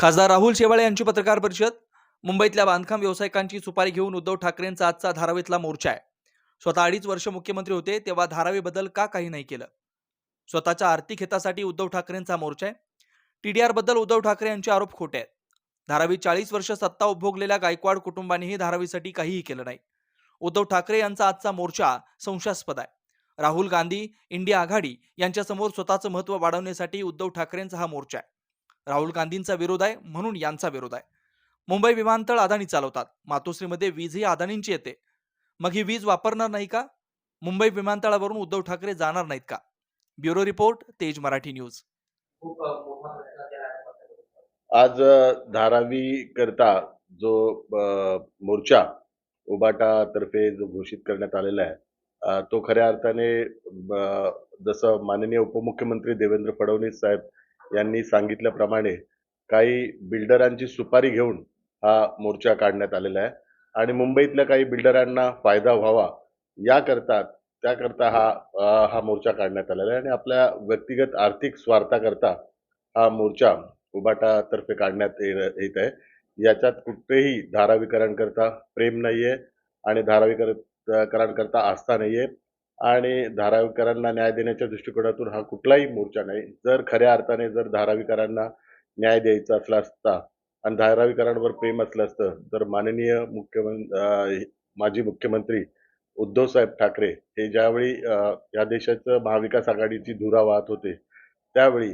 खासदार राहुल शेवाळे यांची पत्रकार परिषद मुंबईतल्या बांधकाम व्यावसायिकांची सुपारी घेऊन उद्धव ठाकरेंचा आजचा धारावीतला मोर्चा आहे. स्वतः अडीच वर्ष मुख्यमंत्री होते तेव्हा धारावीबद्दल का काही नाही केलं? स्वतःच्या आर्थिक हितासाठी उद्धव ठाकरेंचा मोर्चा आहे. टीडीआरबद्दल उद्धव ठाकरे यांचे आरोप खोटे आहेत. धारावी चाळीस वर्ष सत्ता उपभोगलेल्या गायकवाड कुटुंबानेही धारावीसाठी काहीही केलं नाही. उद्धव ठाकरे यांचा आजचा मोर्चा संशयास्पद आहे. राहुल गांधी इंडिया आघाडी यांच्यासमोर स्वतःचं महत्त्व वाढवण्यासाठी उद्धव ठाकरेंचा हा मोर्चा आहे. राहुल गांधींचा विरोध आहे म्हणून यांचा विरोध आहे. मुंबई विमानतळ अदानी चालवतात. मातोश्रीमध्ये वीज ही अदानींची येते. मग ही वीज वापरणार नाही का? मुंबई विमानतळावरून उद्धव ठाकरे जाणार नाहीत का? ब्युरो रिपोर्ट तेज मराठी न्यूज. आज धारावी करता जो मोर्चा उबाटा तर्फे जो घोषित करण्यात आलेला आहे तो खऱ्या अर्थाने जसं माननीय उपमुख्यमंत्री देवेंद्र फडणवीस साहेब यांनी सांगितल्याप्रमाणे काही बिल्डरांची सुपारी घेऊन हा मोर्चा काढण्यात आलेला आहे. आणि मुंबईतल्या काही बिल्डरांना फायदा व्हावा याकरता त्याकरता हा हा मोर्चा काढण्यात आलेला आहे. आणि आपल्या व्यक्तिगत आर्थिक स्वार्थाकरता हा मोर्चा उबाटातर्फे काढण्यात येत आहे. याच्यात कुठेही धारावीकरांकरता प्रेम नाही आहे आणि धारावीकरांकरता आस्था नाही आहे आणि धारावीकरांना न्याय देण्याच्या दृष्टिकोनातून हा कुठलाही मोर्चा नाही. जर खऱ्या अर्थाने जर धारावीकरांना न्याय द्यायचा असला असता आणि धारावीकरांवर प्रेम असलं असतं तर माननीय मुख्यमंत्री माजी मुख्यमंत्री उद्धव साहेब ठाकरे हे ज्यावेळी या देशाचं महाविकास आघाडीची धुरा वाहत होते त्यावेळी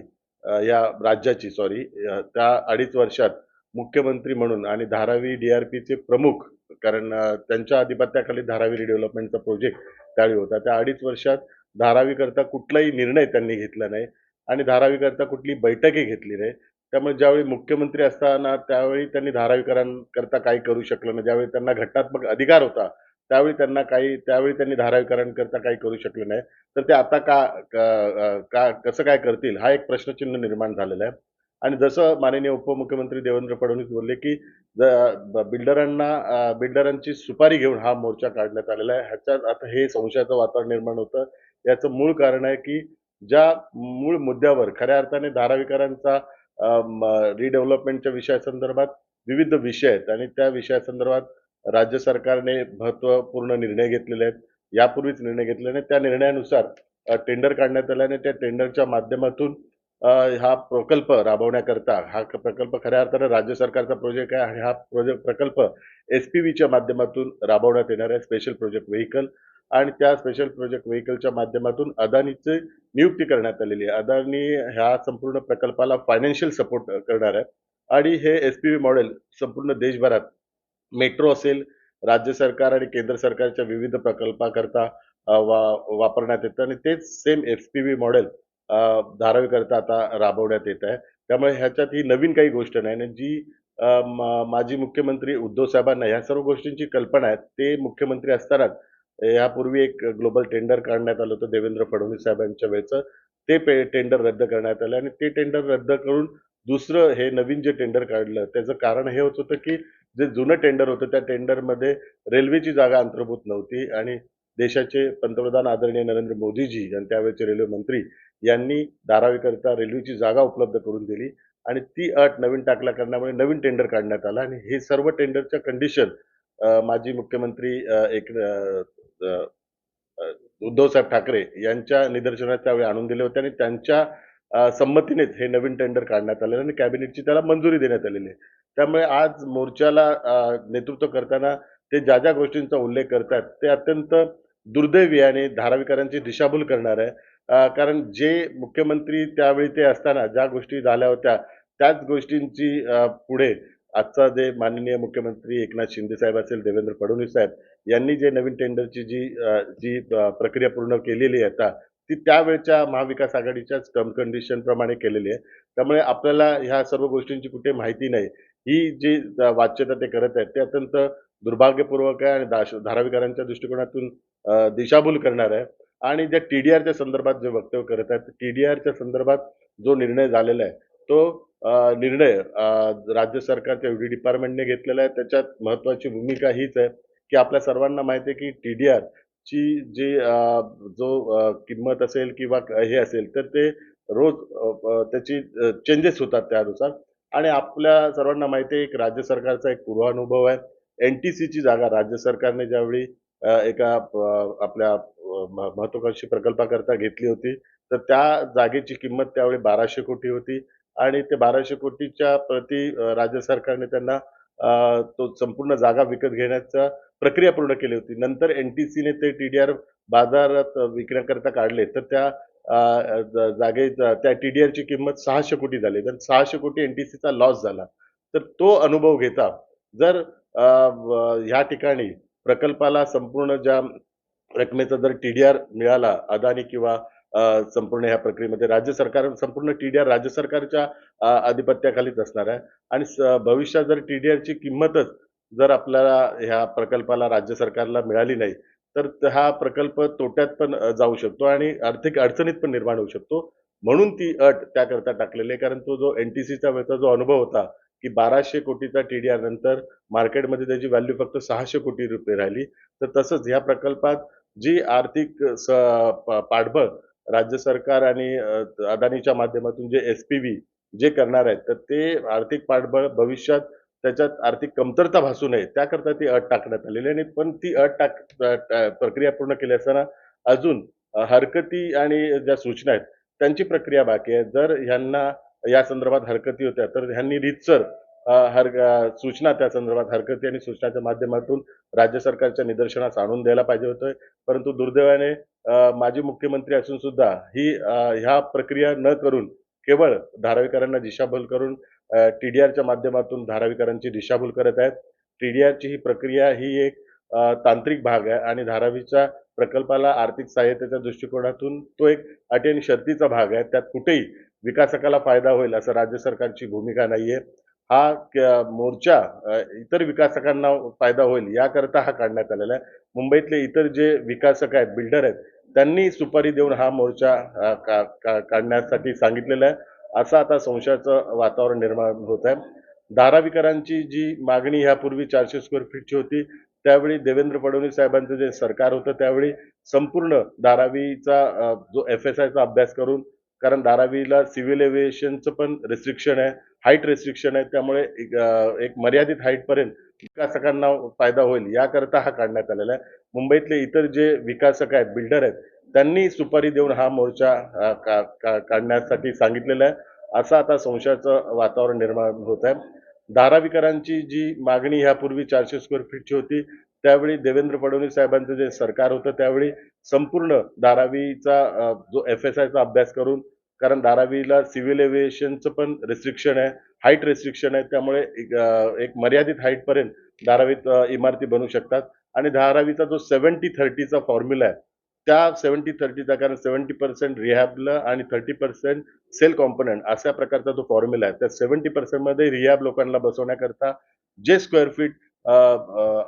या राज्याची सॉरी त्या अडीच वर्षात मुख्यमंत्री म्हणून आणि धारावी डी आर पीचे प्रमुख कारण त्यांच्या अधिपत्याखाली धारावी रिडेव्हलपमेंटचा प्रोजेक्ट त्यावेळी होता. त्या अडीच वर्षात धारावीकरता कुठलाही निर्णय त्यांनी घेतला नाही आणि धारावीकरता कुठली बैठकही घेतली नाही. त्यामुळे ज्यावेळी मुख्यमंत्री असताना त्यावेळी त्यांनी धारावीकरांकरता काही करू शकलं नाही. ज्यावेळी त्यांना घटनात्मक अधिकार होता त्यावेळी त्यांना काही त्यावेळी त्यांनी धारावीकरांकरता काही करू शकलं नाही. तर ते आता का का का- कसं काय करतील हा एक प्रश्नचिन्ह निर्माण झालेला आहे. आणि जसं माननीय उपमुख्यमंत्री देवेंद्र फडणवीस बोलले की ज- बिल्डरांना बिल्डरांची सुपारी घेऊन हा मोर्चा काढण्यात आलेला आहे. ह्याच्यात आता हे संशयाचं वातावरण निर्माण होतं. याचं मूळ कारण आहे की ज्या मूळ मुद्द्यावर खऱ्या अर्थाने धाराविकारांचा रिडेव्हलपमेंटच्या विषयासंदर्भात विविध विषय आहेत आणि त्या विषयासंदर्भात राज्य सरकारने महत्त्वपूर्ण निर्णय घेतलेले आहेत. यापूर्वीच निर्णय घेतले आणि त्या निर्णयानुसार टेंडर काढण्यात आल्याने त्या टेंडरच्या माध्यमातून हा प्रकल्प राबवण्याकरता हा प्रकल्प खऱ्या अर्थानं राज्य सरकारचा प्रोजेक्ट आहे आणि हा प्रोजेक्ट प्रकल्प एस पी व्हीच्या माध्यमातून राबवण्यात येणार आहे स्पेशल प्रोजेक्ट व्हेकल आणि त्या स्पेशल प्रोजेक्ट व्हेकलच्या माध्यमातून अदानीची नियुक्ती करण्यात आलेली आहे. अदानी ह्या संपूर्ण प्रकल्पाला फायनान्शियल सपोर्ट करणार आहे. आणि हे एस पी व्ही मॉडेल संपूर्ण देशभरात मेट्रो असेल राज्य सरकार आणि केंद्र सरकारच्या विविध प्रकल्पाकरता वा वापरण्यात येतं. आणि तेच same S P V model धारावीकरता आता राबवण्यात येत आहे. त्यामुळे ह्याच्यात ही नवीन काही गोष्ट नाही आणि जी मा- माजी मुख्यमंत्री उद्धव साहेबांना ह्या सर्व गोष्टींची कल्पना आहे ते मुख्यमंत्री असतानाच यापूर्वी एक ग्लोबल टेंडर काढण्यात आलं होतं देवेंद्र फडणवीस साहेबांच्या वेळचं. ते पे टेंडर रद्द करण्यात आलं आणि ते टेंडर रद्द करून दुसरं हे नवीन जे टेंडर काढलं त्याचं कारण हे होत होतं की जे जुनं टेंडर होतं त्या टेंडरमध्ये रेल्वेची जागा अंतर्भूत नव्हती आणि देशाचे पंतप्रधान आदरणीय नरेंद्र मोदीजी आणि त्यावेळेचे रेल्वे मंत्री यांनी धारावीकरता रेल्वेची जागा उपलब्ध करून दिली. आणि ती अट नवीन टाकल्या कारणामुळे नवीन टेंडर काढण्यात आलं. आणि हे सर्व टेंडरच्या कंडिशन माजी मुख्यमंत्री एक उद्धवसाहेब ठाकरे यांच्या निदर्शनात त्यावेळी आणून दिले होते आणि त्यांच्या संमतीनेच हे नवीन टेंडर काढण्यात आले आणि कॅबिनेटची त्याला मंजुरी देण्यात आलेली आहे. त्यामुळे आज मोर्चाला नेतृत्व करताना ते ज्या ज्या गोष्टींचा उल्लेख करतात ते अत्यंत दुर्दैवी आणि धारावीकरांची दिशाभूल करणार आहे. कारण जे मुख्यमंत्री त्यावेळी ते असताना ज्या गोष्टी झाल्या होत्या त्याच गोष्टींची पुढे आजचा जे माननीय मुख्यमंत्री एकनाथ शिंदे साहेब असेल देवेंद्र फडणवीस साहेब यांनी जे नवीन टेंडरची जी जी प्रक्रिया पूर्ण केलेली आहे आता ती त्यावेळच्या महाविकास आघाडीच्याच टर्म कंडिशन प्रमाणे केलेली आहे. त्यामुळे आपल्याला ह्या सर्व गोष्टींची कुठे माहिती नाही. ही जी वाच्यता ते करत आहेत ते अत्यंत दुर्भाग्यपूर्वक आहे आणि दाश- धारावीकरांच्या दृष्टिकोनातून दिशाभूल करणार आहे. आणि ज्या आरच्या संदर्भात जे वक्तव्य करत आहेत टी डी आरच्या संदर्भात जो निर्णय झालेला आहे तो निर्णय राज्य सरकारच्या डी डिपार्टमेंटने घेतलेला आहे. त्याच्यात महत्त्वाची भूमिका हीच आहे की आपल्या सर्वांना माहिती आहे की टी डी आर ची जी जो किंमत असेल किंवा हे असेल तर ते रोज त्याची चेंजेस होतात त्यानुसार. आणि आपल्या सर्वांना माहिती आहे एक राज्य सरकारचा एक पूर्वानुभव आहे. एन टी सीची जागा राज्य सरकारने ज्यावेळी एका आपल्या महत्वाकांक्षी प्रकल्पाकरता घेतली होती तर त्या जागेची किंमत त्यावेळी बाराशे कोटी होती आणि ते बाराशे कोटीच्या प्रति राज्य सरकारने त्यांना तो संपूर्ण जागा विकत घेण्याचा प्रक्रिया पूर्ण केली होती. नंतर एन टी सीने ते टी डी आर बाजारात विकण्याकरता काढले तर त्या जागे त्या टी डी आरची किंमत सहाशे कोटी झाली. तर सहाशे कोटी एन टी सीचा लॉस झाला तर तो अनुभव घेता जर ह्या ठिकाणी प्रकल्पाला संपूर्ण ज्या रकमेचा जर टी डी आर मिळाला अदानी किंवा संपूर्ण ह्या प्रक्रियेमध्ये राज्य सरकार संपूर्ण टी डी आर राज्य सरकारच्या आधिपत्याखालीच असणार आहे. आणि भविष्यात जर टी डी आरची किंमतच जर आपल्याला ह्या प्रकल्पाला राज्य सरकारला मिळाली नाही तर हा प्रकल्प तोट्यात पण जाऊ शकतो आणि आर्थिक अडचणीत पण निर्माण होऊ शकतो. म्हणून ती अट त्याकरता टाकलेली आहे. कारण तो जो एन टी सीचा वेळचा जो अनुभव होता की बाराशे कोटीचा टीडीआर नंतर मार्केटमध्ये त्याची व्हॅल्यू फक्त सहाशे कोटी रुपये राहिली. तर तसंच ह्या प्रकल्पात जी आर्थिक स प- पाठबळ राज्य सरकार आणि अदानीच्या माध्यमातून जे एस पी व्ही जे करणार आहेत तर ते आर्थिक पाठबळ भविष्यात त्याच्यात आर्थिक कमतरता भासू नये त्याकरता ती अट टाकण्यात आलेली आहे. आणि पण ती अट टाक प्रक्रिया पूर्ण केली असताना अजून हरकती आणि ज्या सूचना आहेत त्यांची प्रक्रिया बाकी आहे. जर ह्यांना या संदर्भात हरकती होत्या. तर ह्यांनी रीतसर हर सूचना त्या संदर्भात हरकती आणि सूचनाच्या माध्यमातून राज्य सरकारच्या निदर्शनास आणून द्यायला पाहिजे होतं. परंतु दुर्दैवाने माजी मुख्यमंत्री असून सुद्धा ही ह्या प्रक्रिया न करून केवळ धारावीकरांना दिशाभूल करून टी डी आरच्या माध्यमातून धारावीकरांची दिशाभूल करत आहेत. टी डी आरची ही प्रक्रिया ही एक तांत्रिक भाग आहे आणि धारावीच्या प्रकल्पाला आर्थिक सहाय्यतेच्या दृष्टिकोनातून तो एक अटी आणि शर्तीचा भाग आहे. त्यात कुठेही विकासकाला फायदा होईल असं राज्य सरकारची भूमिका नाहीये. हा मोर्चा इतर विकासकांना फायदा होईल याकरता हा काढण्यात आलेला आहे. मुंबईतले इतर जे विकासक आहेत बिल्डर आहेत त्यांनी सुपारी देऊन हा मोर्चा का- का- काढण्यासाठी सांगितलेला आहे. असं आता संशयाचं वातावरण निर्माण होत आहे. धारावीकरांची जी मागणी ह्यापूर्वी चारशे स्क्वेअर फीटची होती त्यावेळी देवेंद्र फडणवीस साहेबांचं जे सरकार होतं त्यावेळी संपूर्ण धारावीचा जो एफ एस आयचा अभ्यास करून कारण धारावीला सिव्हिल एव्हिएशनचं पण रेस्ट्रिक्शन आहे हाईट रेस्ट्रिक्शन आहे त्यामुळे एक एक मर्यादित हाईटपर्यंत विकासकांना फायदा होईल याकरता हा काढण्यात आलेला आहे. मुंबईतले इतर जे विकासक आहेत बिल्डर आहेत त्यांनी सुपारी देऊन हा मोर्चा का- का- काढण्यासाठी सांगितलेला आहे. असं आता संशयाचं वातावरण निर्माण होत आहे. धारावीकरांची जी मागणी ह्यापूर्वी चारशे स्क्वेअर फीटची होती त्यावेळी देवेंद्र फडणवीस साहेबांचं जे सरकार होतं त्यावेळी संपूर्ण धारावीचा जो एफ एस आयचा अभ्यास करून कारण धारावीला सिव्हिल एव्हिएशनचं पण रेस्ट्रिक्शन आहे हाईट रेस्ट्रिक्शन आहे त्यामुळे एक मर्यादित हाईटपर्यंत धारावीत इमारती बनू शकतात. आणि धारावीचा जो सेवन्टी थर्टीचा फॉर्म्युला आहे त्या सेवन्टी थर्टीचा कारण सेवन्टी पर्सेंट रिहॅबला आणि थर्टी पर्सेंट सेल कॉम्पोनंट अशा प्रकारचा जो फॉर्म्युला आहे त्या सेवन्टी पर्सेंटमध्ये रिहॅब लोकांना बसवण्याकरता जे स्क्वेअर फीट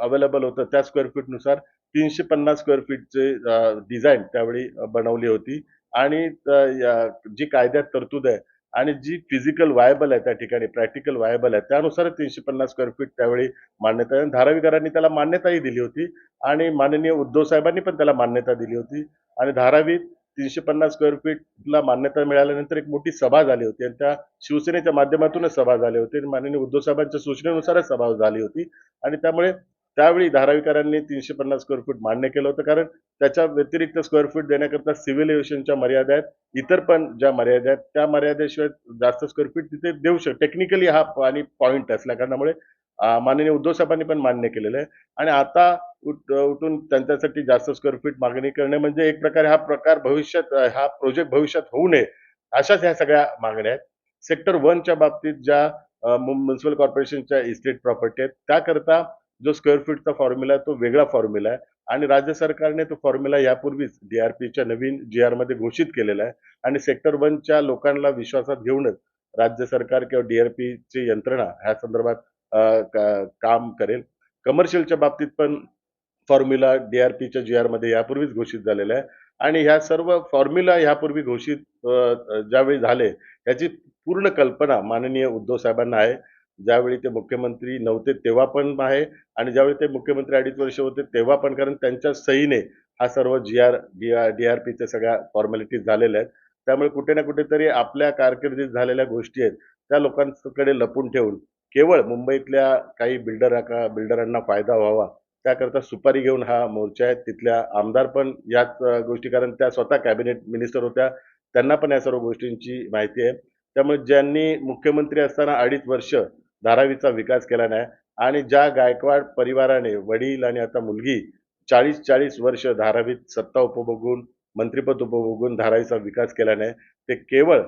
अवेलेबल होतं त्या स्क्वेअर फीटनुसार तीनशे पन्नास स्क्वेअर फीटचे डिझाईन त्यावेळी बनवली होती. आणि या- जी कायद्यात तरतूद आहे आणि जी फिजिकल वायबल आहे त्या ठिकाणी प्रॅक्टिकल वायबल आहे त्यानुसार तीनशे पन्नास स्क्वेअर फीट त्यावेळी मान्यता आहे. धारावीकरांनी त्याला मान्यताही दिली होती आणि माननीय उद्धव साहेबांनी पण त्याला मान्यता दिली होती. आणि धारावीत तीनशे पन्नास स्क्वेअर फीटला मान्यता मिळाल्यानंतर एक मोठी सभा झाली होती. आणि त्या शिवसेनेच्या माध्यमातूनच सभा झाली होती. आणि माननीय उद्धव साहेबांच्या सूचनेनुसारच सभा झाली होती. आणि त्यामुळे त्यावेळी धारावीकरांनी तीनशे पन्नास स्क्वेअर फूट मान्य केलं होतं. कारण त्याच्या व्यतिरिक्त स्क्वेअर फूट देण्याकरता सिव्हिल एव्हिएशनच्या मर्यादा आहेत. इतर पण ज्या मर्यादा आहेत त्या मर्यादेशिवाय जास्त स्क्वेअर फीट तिथे देऊ शक टेक्निकली हा आणि पॉईंट असल्या कारणामुळे माननीय उद्धव साहेबांनी पण मान्य केलेलं आहे. आणि आता उठ- उठून त्यांच्यासाठी जास्त स्क्वेअर फीट मागणी करणे म्हणजे एक प्रकारे हा प्रकार भविष्यात हा प्रोजेक्ट भविष्यात होऊ नये अशाच ह्या सगळ्या मागण्या आहेत. सेक्टर वनच्या बाबतीत ज्या म्युन्सिपल कॉर्पोरेशनच्या इस्टेट प्रॉपर्टी आहेत त्याकरता जो स्क्वेअर फीटचा फॉर्म्युला आहे तो वेगळा फॉर्म्युला आहे. आणि राज्य सरकारने तो फॉर्म्युला यापूर्वीच डीआरपीच्या नवीन जी आरमध्ये घोषित केलेला आहे. आणि सेक्टर वनच्या लोकांना विश्वासात घेऊनच राज्य सरकार किंवा डीआरपीची यंत्रणा ह्या संदर्भात का- काम करेल. कमर्शियलच्या बाबतीत पण फॉर्म्युला डीआरपीच्या जी आरमध्ये यापूर्वीच घोषित झालेल्या आहे. आणि ह्या सर्व फॉर्म्युला यापूर्वी घोषित ज्यावेळी झाले याची पूर्ण कल्पना माननीय उद्धव साहेबांना आहे. ज्यावेळी ते मुख्यमंत्री नव्हते तेव्हा पण आहे आणि ज्यावेळी ते मुख्यमंत्री अडीच वर्ष होते तेव्हा पण कारण त्यांच्या सहीने हा सर्व G R D R D R पीच्या सगळ्या फॉर्मॅलिटीज झालेल्या आहेत. त्यामुळे कुठे ना कुठेतरी आपल्या कारकिर्दीत झालेल्या गोष्टी आहेत. त्या लोकांकडे लपून ठेवून केवळ मुंबईतल्या काही बिल्डर बिल्डरांना फायदा व्हावा त्याकरता सुपारी घेऊन हा मोर्चा आहे. तिथल्या आमदार पण याच गोष्टी कारण त्या स्वतः कॅबिनेट मिनिस्टर होत्या. त्यांना पण या सर्व गोष्टींची माहिती आहे. त्यामुळे ज्यांनी मुख्यमंत्री असताना अडीच वर्ष धारावीचा विकास केला नाही आणि ज्या गायकवाड परिवाराने वडील आणि आता मुलगी चाळीस चाळीस वर्ष धारावीत सत्ता उपभोगून मंत्रिपद उपभोगून धारावीचा विकास केला नाही ते केवळ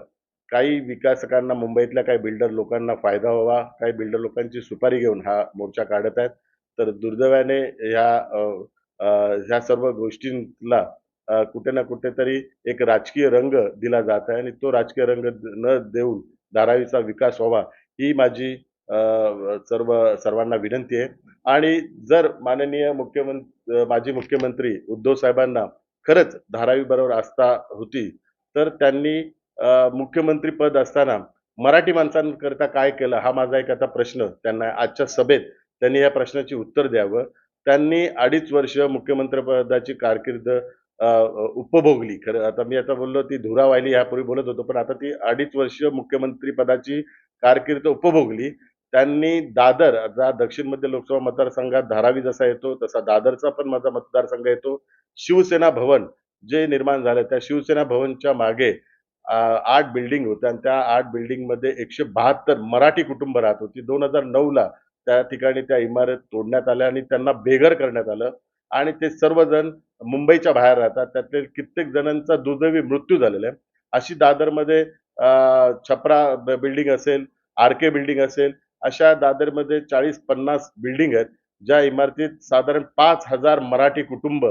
काही विकासकांना मुंबईतल्या काही बिल्डर लोकांना फायदा व्हावा काही बिल्डर लोकांची सुपारी घेऊन हा मोर्चा काढत आहेत. तर दुर्दैवाने ह्या ह्या सर्व गोष्टींना कुठे ना कुठेतरी एक राजकीय रंग दिला जात आहे आणि तो राजकीय रंग न देऊन धारावीचा विकास व्हावा ही माझी सर्व सर्वांना विनंती आहे. आणि जर माननीय मुख्यमंत्री माजी मुख्यमंत्री उद्धव साहेबांना खरंच धारावी बरोबर आस्था होती तर त्यांनी मुख्यमंत्री पद असताना मराठी माणसांकरता काय केलं हा माझा एक आता प्रश्न. त्यांना आजच्या सभेत त्यांनी या प्रश्नाची उत्तर द्यावं. त्यांनी अडीच वर्ष मुख्यमंत्री पदाची कारकीर्द उपभोगली. खरं आता मी आता बोललो ती धुरा वाहिली यापूर्वी बोलत होतो पण आता ती अडीच वर्ष मुख्यमंत्री पदाची कारकीर्द उपभोगली. त्यांनी दादर जा दक्षिण मध्य लोकसभा मतदारसंघात धारावी जसा येतो तसा दादरचा पण माझा मतदारसंघ येतो. शिवसेना भवन जे निर्माण झालं त्या शिवसेना भवनच्या मागे आठ बिल्डिंग होत्या आणि त्या आठ बिल्डिंगमध्ये एकशे बहात्तर मराठी कुटुंब राहत होती. दोन हजार नऊला त्या ठिकाणी त्या इमारत तोडण्यात आल्या आणि त्यांना बेघर करण्यात आलं आणि ते सर्वजण मुंबईच्या बाहेर राहतात. त्यातले कित्येक जणांचा दुर्दैवी मृत्यू झालेला आहे. अशी दादरमध्ये छपरा बिल्डिंग असेल आर के बिल्डिंग असेल अशा दादरमध्ये चाळीस पन्नास बिल्डिंग आहेत ज्या इमारतीत साधारण पाच हजार मराठी कुटुंब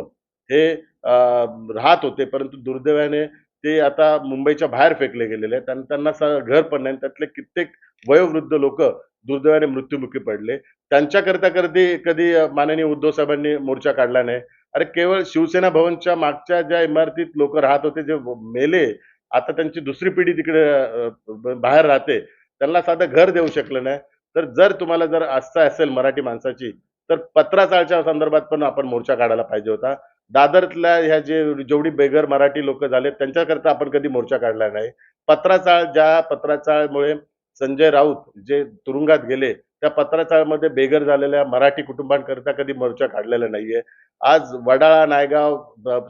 हे राहत होते. परंतु दुर्दैवाने ते आता मुंबईच्या बाहेर फेकले गेलेले आहेत. आणि त्यांना स- घर पण नाही. त्यातले कित्येक वयोवृद्ध लोक दुर्दैवाने मृत्युमुखी पडले. त्यांच्याकरता कधी कधी माननीय उद्धव साहेबांनी मोर्चा काढला नाही. अरे केवळ शिवसेना भवनच्या मागच्या ज्या इमारतीत लोक राहत होते जे मेले आता त्यांची दुसरी पिढी तिकडे बाहेर राहते त्यांना साधं घर देऊ शकलं नाही. तर जर तुम्हाला जर आस्था असेल मराठी माणसाची तर पत्राचाळच्या संदर्भात पण आपण मोर्चा काढायला पाहिजे होता. दादरतल्या ह्या जे जेवढी बेघर मराठी लोक झाले त्यांच्याकरता आपण कधी मोर्चा काढला नाही. पत्राचाळ ज्या पत्राचाळमुळे संजय राऊत जे तुरुंगात गेले त्या पत्राचाळमध्ये बेघर झालेल्या मराठी कुटुंबांकरता कधी मोर्चा काढलेला नाहीये. आज वडाळा नायगाव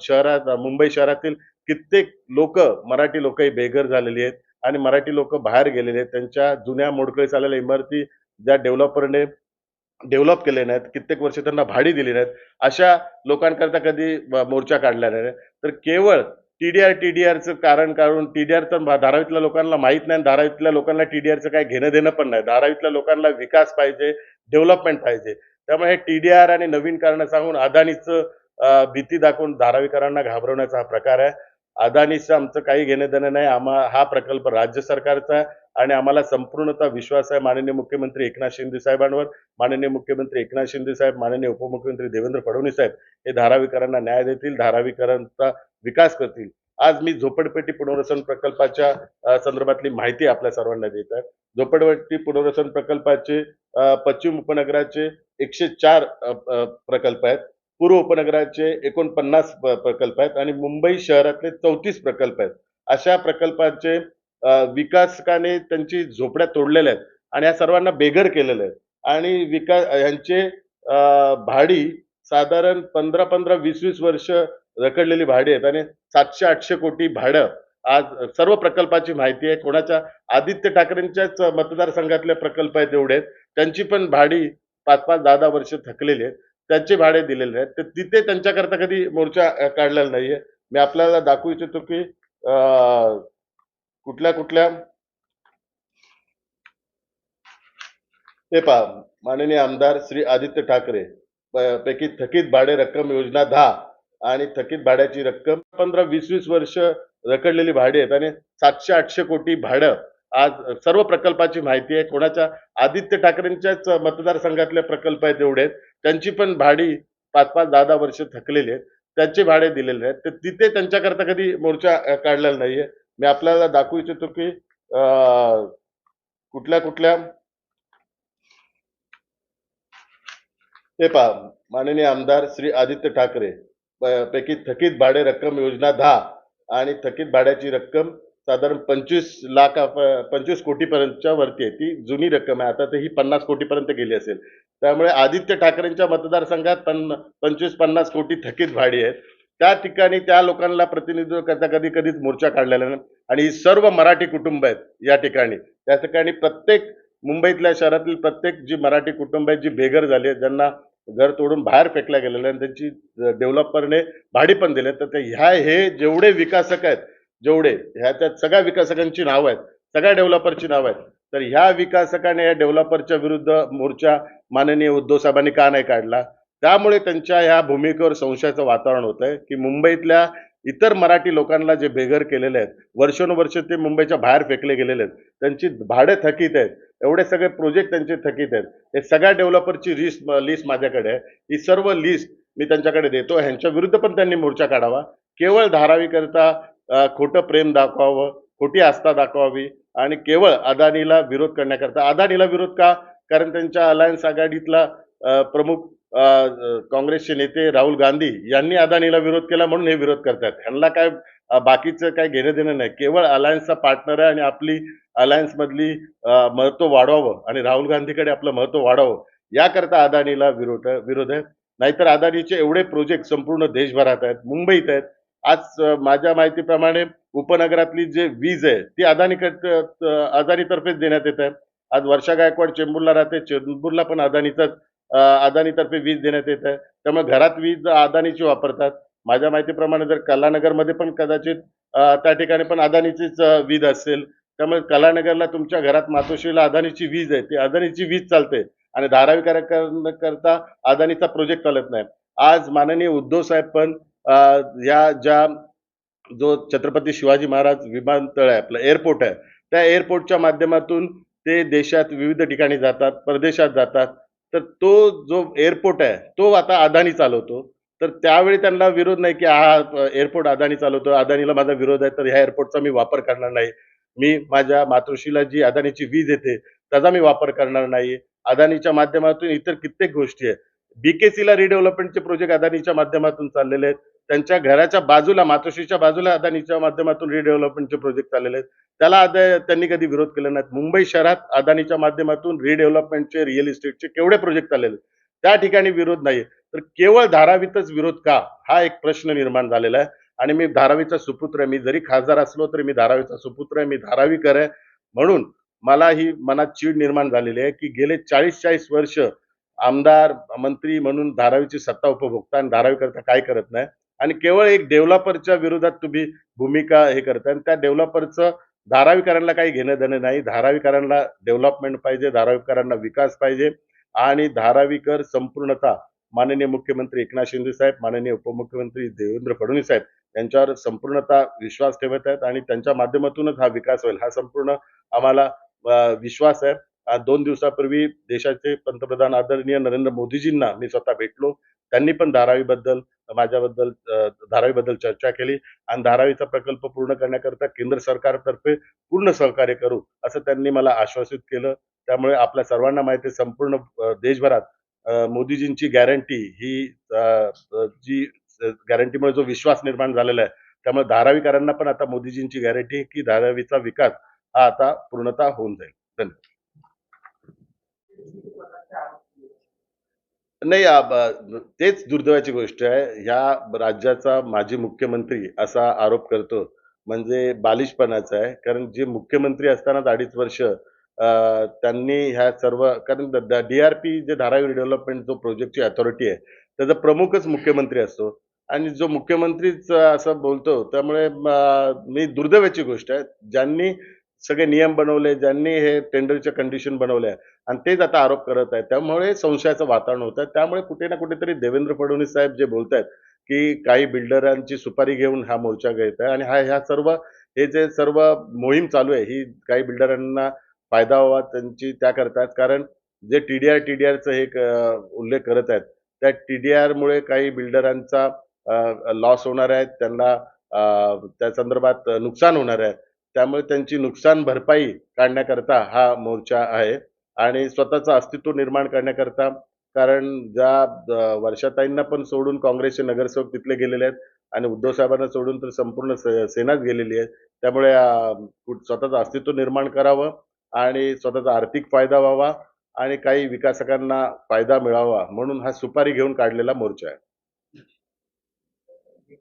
शहरात मुंबई शहरातील कित्येक लोक मराठी लोकही बेघर झालेली आहेत आणि मराठी लोक बाहेर गेलेले आहेत. त्यांच्या जुन्या मोडकळी चाललेल्या इमारती ज्या डेव्हलपरने डेव्हलप केले नाहीत कित्येक वर्ष त्यांना भाडी दिली नाहीत अशा लोकांकरता कधी मोर्चा काढला नाही. तर केवळ T D R T D आरचं कारण काढून आर तर धारावीतल्या लोकांना माहीत नाही धारावीतल्या लोकांना टी डी आरचं काय घेणं देणं पण नाही. धारावीतल्या लोकांना विकास पाहिजे डेव्हलपमेंट पाहिजे. त्यामुळे हे आर आणि नवीन कारणं सांगून अदानीचं भीती दाखवून धारावीकरांना घाबरवण्याचा हा प्रकार आहे. अदानीचं आमचं काही घेणं देणं नाही. आम्हा हा प्रकल्प राज्य सरकारचा आहे. आणि आम्हाला संपूर्णतः विश्वास आहे. माननीय मुख्यमंत्री एकनाथ शिंदे साहेबांवर माननीय मुख्यमंत्री एकनाथ शिंदे साहेब माननीय उपमुख्यमंत्री देवेंद्र फडणवीस साहेब हे धारावीकरांना न्याय देतील धारावीकरांचा विकास करतील. आज मी झोपडपेटी पुनर्वसन प्रकल्पाच्या संदर्भातली माहिती आपल्या सर्वांना देत आहे. झोपडपट्टी पुनर्वसन प्रकल्पाचे पश्चिम उपनगराचे एकशे चार प्रकल्प आहेत. पूर्व उपनगराचे एकोणपन्नास प्रकल्प आहेत. आणि मुंबई शहरातले चौतीस प्रकल्प आहेत. अशा प्रकल्पाचे विकासकाने त्यांची झोपड्या तोडलेल्या आहेत आणि या सर्वांना बेघर केलेलं आहे आणि विकास यांचे भाडी साधारण पंधरा पंधरा वीस वीस वर्ष रखडलेली भाडी आहेत आणि सातशे आठशे कोटी भाडं आज सर्व प्रकल्पाची माहिती आहे. कोणाच्या आदित्य ठाकरेंच्याच मतदारसंघातले प्रकल्प आहेत एवढे आहेत. त्यांची पण भाडी पाच पाच दहा दहा वर्ष थकलेली आहेत. त्यांचे भाडे दिलेले आहेत. तर तिथे त्यांच्याकरता कधी मोर्चा अ, काढलेला नाहीये. मी आपल्याला दाखवू इच्छितो की कुठल्या कुठल्या? हे पहा माननीय आमदार श्री आदित्य ठाकरे पैकी थकीत भाडे रक्कम योजना दहा आणि थकीत भाड्याची रक्कम पंधरा वीस वीस वर्ष रखडलेली भाडी आहेत आणि सातशे आठशे कोटी भाडं. आज सर्व प्रकल्पाची माहिती आहे. कोणाच्या? आदित्य ठाकरेंच्याच मतदारसंघातले प्रकल्प आहेत एवढे त्यांची पण भाडी पाच पाच दहा दहा वर्ष थकलेली आहेत. त्यांचे भाडे दिलेले आहेत. तर तिथे त्यांच्याकरता कधी मोर्चा काढलेला नाहीये. मी आपल्याला दाखवू इच्छितो की कुठल्या कुठल्या? हे पहा माननीय आमदार श्री आदित्य ठाकरे पैकी थकीत भाडे रक्कम योजना दहा आणि थकीत भाड्याची रक्कम साधारण पंचवीस लाख पंचवीस कोटीपर्यंतच्या वरती आहे. ती जुनी रक्कम आहे. आता तर ही पन्नास कोटीपर्यंत गेली असेल. त्यामुळे आदित्य ठाकरेंच्या मतदारसंघात पन्न पंचवीस पन्नास कोटी थकीत भाडी आहेत. त्या ठिकाणी त्या लोकांना प्रतिनिधित्व करता कधी कधीच मोर्चा काढलेला नाही. आणि ही सर्व मराठी कुटुंब आहेत या ठिकाणी. त्या ठिकाणी प्रत्येक मुंबईतल्या शहरातील प्रत्येक जी मराठी कुटुंब आहेत जी बेघर झाली आहेत ज्यांना घर तोडून बाहेर फेकल्या गेलेल्या आणि त्यांची डेव्हलपरने भाडी पण दिले तर ते ह्या हे जेवढे विकासक आहेत जेवढे ह्या त्या सगळ्या विकासकांची नावं आहेत सगळ्या डेव्हलपरची नावं आहेत. तर ह्या विकासकाने या डेव्हलपरच्या विरुद्ध मोर्चा माननीय उद्धव साहेबांनी का नाही काढला? त्यामुळे त्यांच्या ह्या भूमिकेवर संशयाचं वातावरण होत आहे की मुंबईतल्या इतर मराठी लोकांना जे बेघर केलेले आहेत वर्षानुवर्ष ते मुंबईच्या बाहेर फेकले गेलेले आहेत त्यांची भाडे थकीत आहेत एवढे सगळे प्रोजेक्ट त्यांचे थकीत आहेत हे सगळ्या डेव्हलपरची लिस्ट लिस्ट माझ्याकडे आहे. ही सर्व लिस्ट मी त्यांच्याकडे देतो. ह्यांच्या विरुद्ध पण त्यांनी मोर्चा काढावा. केवळ धारावीकरता खोटं प्रेम दाखवावं खोटी आस्था दाखवावी आणि केवळ अदानीला विरोध करण्याकरता. अदानीला विरोध का? कारण त्यांच्या अलायन्स आघाडीतला प्रमुख काँग्रेसचे नेते राहुल गांधी यांनी अदानीला विरोध केला म्हणून हे विरोध करतात. ह्यांना काय बाकीचं काय घेणं देणं नाही. केवळ अलायन्सचा पार्टनर आहे आणि आपली अलायन्स मधली महत्त्व वाढवावं आणि राहुल गांधीकडे आपलं महत्त्व वाढावं याकरता अदानीला विरोध विरोध आहे. नाहीतर अदानीचे एवढे प्रोजेक्ट संपूर्ण देशभरात आहेत मुंबईत आहेत. आज माझ्या माहितीप्रमाणे उपनगरातली जे वीज आहे ती अदानी अदानीतर्फेच देण्यात येत आहे. आज वर्षा गायकवाड चेंबूरला राहते. चेंबूरला पण अदानीचाच अदानीतर्फे वीज देण्यात येत आहे त्यामुळे घरात वीज अदानीची वापरतात. माझ्या माहितीप्रमाणे जर कलानगरमध्ये पण कदाचित त्या ठिकाणी पण अदानीचीच वीज असेल. त्यामुळे कलानगरला तुमच्या घरात मातोश्रीला अदानीची वीज आहे. ती अदानीची वीज चालते. आणि धारावी करता अदानीचा प्रोजेक्ट चालत नाही. आज माननीय उद्धव साहेब पण या ज्या जो छत्रपती शिवाजी महाराज विमानतळ आहे आपलं एअरपोर्ट आहे त्या एअरपोर्टच्या माध्यमातून ते देशात विविध ठिकाणी जातात परदेशात जातात. तर तो जो एअरपोर्ट आहे तो आता अदानी चालवतो. तर त्यावेळी त्यांना विरोध नाही की हा एअरपोर्ट अदानी चालवतो अदानीला माझा विरोध आहे तर ह्या एअरपोर्टचा मी वापर करणार नाही. मी माझ्या मातृशीला जी अदानीची वीज येते त्याचा मी वापर करणार नाही. अदानीच्या माध्यमातून इतर कित्येक गोष्टी आहेत. बीकेसीला रिडेव्हलपमेंटचे प्रोजेक्ट अदानीच्या माध्यमातून चाललेले आहेत. त्यांच्या घराच्या बाजूला मातोश्रीच्या बाजूला अदानीच्या माध्यमातून रिडेव्हलपमेंटचे प्रोजेक्ट चाललेले आहेत. त्याला अदा त्यांनी कधी विरोध केला नाही मुंबई शहरात अदानीच्या माध्यमातून रिडेव्हलपमेंटचे रिअल इस्टेटचे केवढे प्रोजेक्ट आलेले आहेत? त्या ठिकाणी विरोध नाही तर केवळ धारावीतच विरोध का? हा एक प्रश्न निर्माण झालेला आहे. आणि मी धारावीचा सुपुत्र आहे. मी जरी खासदार असलो तरी मी धारावीचा सुपुत्र आहे. मी धारावीकर आहे. म्हणून मला ही मनात चीड निर्माण झालेली आहे की गेले चाळीस चाळीस वर्ष आमदार मंत्री म्हणून धारावीची सत्ता उपभोगता आणि धारावीकरता काय करत नाही. आणि केवळ एक डेव्हलपरच्या विरोधात तुम्ही भूमिका हे करता आणि त्या डेव्हलपरचं धारावीकरांना काही घेणं देणं नाही. धारावीकरांना डेव्हलपमेंट पाहिजे धारावीकरांना विकास पाहिजे आणि धारावीकर संपूर्णता माननीय मुख्यमंत्री एकनाथ शिंदे साहेब माननीय उपमुख्यमंत्री देवेंद्र फडणवीस साहेब यांच्यावर संपूर्णता विश्वास ठेवत आहेत आणि त्यांच्या माध्यमातूनच हा विकास होईल. हा संपूर्ण आम्हाला विश्वास आहे. दोन दिवसापूर्वी देशाचे पंतप्रधान आदरणीय नरेंद्र मोदीजींना मी स्वतः भेटलो. त्यांनी पण धारावीबद्दल माझ्याबद्दल धारावीबद्दल चर्चा केली आणि धारावीचा प्रकल्प पूर्ण करण्याकरता केंद्र सरकारतर्फे पूर्ण सहकार्य करू असं त्यांनी मला आश्वासित केलं. त्यामुळे आपल्या सर्वांना माहिती आहे संपूर्ण देशभरात मोदीजींची गॅरंटी ही जी गॅरंटीमुळे जो विश्वास निर्माण झालेला आहे त्यामुळे धारावीकरांना पण आता मोदीजींची गॅरंटी आहे की धारावीचा विकास हा आता पूर्णतः होऊन जाईल. धन्यवाद. नाही आ, तेच दुर्दैवाची गोष्ट आहे. ह्या राज्याचा माजी मुख्यमंत्री असा आरोप करतो म्हणजे बालिशपणाचा आहे. कारण जे मुख्यमंत्री असतानाच अडीच वर्ष अ, त्यांनी ह्या सर्व कारण डी आर पी जे धारावी डेव्हलपमेंट जो प्रोजेक्टची अथॉरिटी आहे त्याचा प्रमुखच मुख्यमंत्री असतो. आणि जो मुख्यमंत्रीच असं बोलतो त्यामुळे मी दुर्दैवाची गोष्ट आहे. ज्यांनी सगळे नियम बनवले ज्यांनी हे टेंडरच्या कंडिशन बनवल्या आणि तेच आता आरोप करत आहेत. त्यामुळे संशयाचं वातावरण होत. आहे त्यामुळे कुठे ना कुठेतरी देवेंद्र फडणवीस साहेब जे बोलत आहेत की काही बिल्डरांची सुपारी घेऊन हा मोर्चा घेत आहे आणि हा ह्या सर्व हे जे सर्व मोहीम चालू आहे ही काही बिल्डरांना फायदा व्हावा त्यांची त्या करतात. कारण जे T D R T D आरचं हे क- उल्लेख करत आहेत त्या टी डी आरमुळे काही बिल्डरांचा लॉस होणार आहे. त्यांना त्या संदर्भात नुकसान होणार आहे. त्यामुळे त्यांची नुकसान भरपाई काढण्याकरता हा मोर्चा आहे आणि स्वतःचं अस्तित्व निर्माण करण्याकरता कारण ज्या वर्षाताईंना पण सोडून काँग्रेसचे नगरसेवक तिथले गेलेले आहेत आणि उद्धव साहेबांना सोडून तर संपूर्ण सेनाच गेलेली आहे त्यामुळे स्वतःचं अस्तित्व निर्माण करावं आणि स्वतःचा आर्थिक फायदा व्हावा आणि काही विकासकांना फायदा मिळावा म्हणून हा सुपारी घेऊन काढलेला मोर्चा आहे.